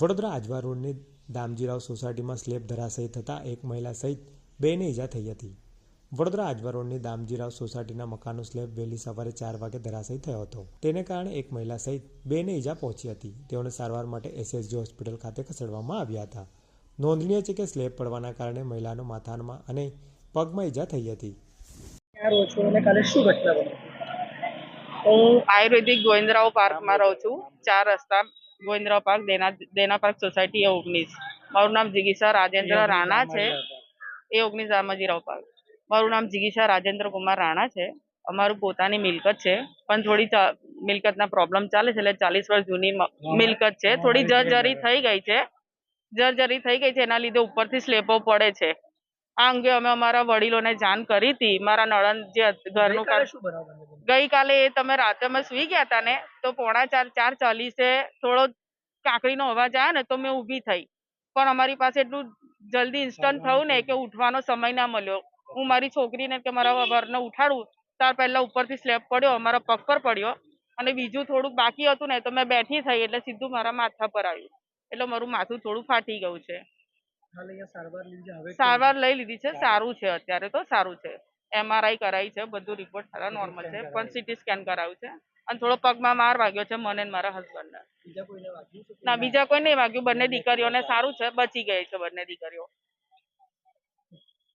વડોદરા આજવા રોડની દામજીરાવ સોસાયટીમાં સ્લેબ ધરાશયી થતાં એક મહિલા સહિત બેને ઈજા થઈ હતી. વડોદરા આજવા રોડની દામજીરાવ સોસાયટીના મકાનનો સ્લેબ વહેલી સવારે ચાર વાગે ધરાશયી થયો હતો. તેને કારણે એક મહિલા સહિત બેને ઈજા પહોંચી હતી. તેઓને સારવાર માટે એસએસજી હોસ્પિટલ ખાતે ખસેડવામાં આવ્યા હતા. નોંધનીય છે કે સ્લેબ પડવાના કારણે મહિલાનો માથામાં અને પગમાં ઈજા થઈ હતી. ક્યાં રહો છો અને કાલે શું ઘટના બની? હું આયુર્વેદિક ગોવિંદરાવ પાર્કમાં રહું છું. ચાર રસ્તા Govindrao park Dena Dena park society એ ઓગણીસ. મારું નામ જિગીસા રાજેન્દ્ર રાણા છે. એ ઓગણીસ રામાજીરાવ પાર્ક. મારું નામ જિગીસા રાજેન્દ્ર કુમાર રાણા છે. અમારું પોતાની મિલકત છે. પણ થોડી મિલકતના પ્રોબ્લેમ ચાલે છે એટલે ચાલીસ વર્ષ જૂની મિલકત છે. થોડી જર્જરી થઈ ગઈ છે. જર્જરી થઈ ગઈ છે. એના લીધે ઉપરથી સ્લેબો પડે છે. આ અંગે અમે અમારા વડીલોને જાણ કરી હતી. મારા નણંદ જે ઘરનું કામ? ગઈકાલે એ તમે રાતે અમે સુઈ ગયા હતા ને તો પોણા ચાર ચાર ચાલીસે થોડો કાકડીનો અવાજ આવ્યો ને તો મેં ઊભી થઈ. પણ અમારી પાસે એટલું જલ્દી ઇન્સ્ટન્ટ થયું ને કે ઉઠવાનો સમય ના મળ્યો. હું મારી છોકરીને કે મારા વરને ઉઠાડું ત્યાર પહેલા ઉપરથી સ્લેબ પડ્યો અમારો પગ પર પડ્યો અને બીજું થોડુંક બાકી હતું ને તો મેં બેઠી થઈ એટલે સીધું મારા માથા પર આવ્યું. એટલે મારું માથું થોડું ફાટી ગયું છે. સારવાર લઈ લીધી છે સારું. છે અત્યારે તો સારું છે. એમઆરઆઈ કરાવી છે બધું રિપોર્ટ સારા નોર્મલ છે પણ સીટી સ્કેન કરાવ્યું છે. અને થોડો પગમાં માર વાગ્યો છે મને ને મારા હસબન્ડને ના? બીજા કોઈ નહીં વાગ્યું. બંને દીકરીઓને સારું છે બચી ગઈ છે બંને દીકરીઓ.